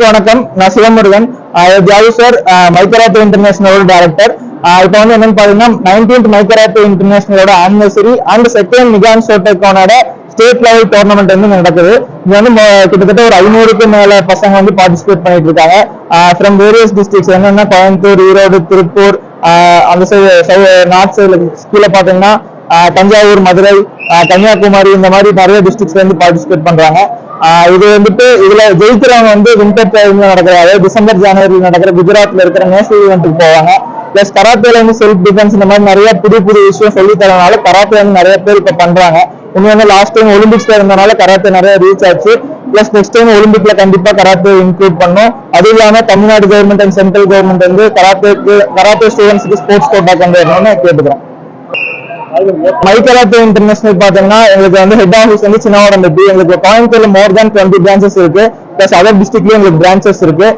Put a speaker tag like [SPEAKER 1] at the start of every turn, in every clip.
[SPEAKER 1] அனைவருக்கும் வணக்கம். நான் சிவமுருகன். தியாகு சார் மைக்கராத்தோ இன்டர்நேஷனலோட டைரக்டர் இப்போ வந்து என்னன்னு பாத்தீங்கன்னா நைன்டீன்த் மைக்கராத்தோ இன்டர்நேஷனலோட ஆனிவர்சரி அண்ட் செகண்ட் நிகான் ஷோட்டேக்கானோட ஸ்டேட் லெவல் டோர்னமெண்ட் வந்து நடக்குது. இங்க வந்து கிட்டத்தட்ட ஒரு ஐநூறுக்கு மேல பசங்க வந்து பார்ட்டிசிபேட் பண்ணிட்டு இருக்காங்க. ஃப்ரம் வேரியஸ் டிஸ்ட்ரிக்ஸ் என்னன்னா கோயம்புத்தூர் ஈரோடு திருப்பூர் அந்த சைடு நார்த் சைடுல கீழே பாத்தீங்கன்னா தஞ்சாவூர் மதுரை கன்னியாகுமரி இந்த மாதிரி நிறைய டிஸ்ட்ரிக்ட்ஸ்ல இருந்து பார்ட்டிசிபேட் பண்றாங்க. இது வந்துட்டு இதுல ஜெயிக்கிறவங்க வந்து வின்டர் டைம்ல நடக்கிற அதாவது டிசம்பர் ஜனவரியில் நடக்கிற குஜராத்ல இருக்கிற நேஷனல் ஈவெண்ட்டுக்கு போவாங்க. பிளஸ் கராத்தேல வந்து செல்ஃப் டிஃபென்ஸ் இந்த மாதிரி நிறைய புது புது விஷயம் சொல்லி தரனால கராத்தே வந்து நிறைய பேர் இப்ப பண்றாங்க. இன்னும் வந்து லாஸ்ட் டைம் ஒலிம்பிக்ஸ்ல இருந்தனால கராத்தே நிறைய ரீச் ஆச்சு. பிளஸ் நெக்ஸ்ட் டைம் ஒலிம்பிக்ல கண்டிப்பா கராத்தே இன்க்ளூட் பண்ணும். அதுவும் இல்லாம Tamil Nadu government and central government வந்து கராத்தேக்கு கராத்தே ஸ்டூடெண்ட்ஸ்க்கு ஸ்போர்ட்ஸ் கோட்டா கொண்டு வரணும்னு கேட்டுக்கிறோம் மைக்கராத்தே இன்டர்நேஷனல் பார்த்தீங்கன்னா எங்களுக்கு வந்து ஹெட் ஆஃபீஸ் வந்து சின்னவடம்பட்டி எங்களுக்கு கோயம்புத்தூர்ல மோர் தேன் டுவெண்ட்டி பிரான்ச்சஸ் இருக்கு. பிளஸ் அதர் டிஸ்ட்ரிக்ட்லயும் எங்களுக்கு பிரான்ச்சஸ் இருக்கு.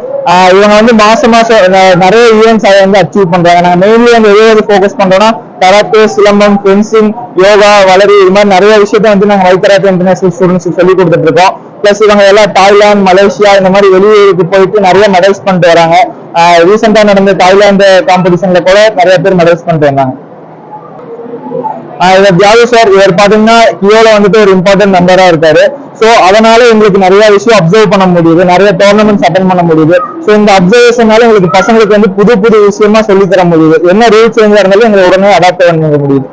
[SPEAKER 1] இவங்க வந்து மாசம் மாசம் நிறைய ஈவெண்ட்ஸ் அதை வந்து அச்சீவ் பண்றாங்க. நாங்க மெயின்லி வந்து எது எது ஃபோக்கஸ் பண்றோம்னா கராத்தே சிலம்பம் ஃபென்சிங் யோகா வளரி இது மாதிரி நிறைய விஷயத்த வந்து நாங்க மைக்கராத்தே இன்டர்நேஷனல் ஸ்டூடெண்ட்ஸ் சொல்லி கொடுத்துட்டு இருக்கோம். பிளஸ் இவங்க எல்லாம் தாய்லாந்து மலேசியா இந்த மாதிரி வெளியூருக்கு போயிட்டு நிறைய மெடல்ஸ் பண்ணிட்டு வராங்க. ரீசெண்டா நடந்த தாய்லாந்து காம்படிஷன்ல கூட நிறைய பேர் மெடல்ஸ் பண்ணிட்டு வந்தாங்க. இவர் சார்? இவர் பாத்தீங்கன்னா கியோல வந்துட்டு ஒரு இம்பார்ட்டன்ட் மெம்பரா இருக்காரு. சோ அதனால எங்களுக்கு நிறைய விஷயம் அப்சர்வ் பண்ண முடியுது. நிறைய டோர்னமெண்ட்ஸ் அட்டன் பண்ண முடியுது. சோ இந்த அப்சர்வேஷனால எங்களுக்கு பசங்களுக்கு வந்து புது புது விஷயமா சொல்லி தர முடியுது. என்ன ரூல்ஸ் சேஞ்சா இருந்தாலும் எங்களுக்கு உடனே அடாப்ட் பண்ண முடியுது.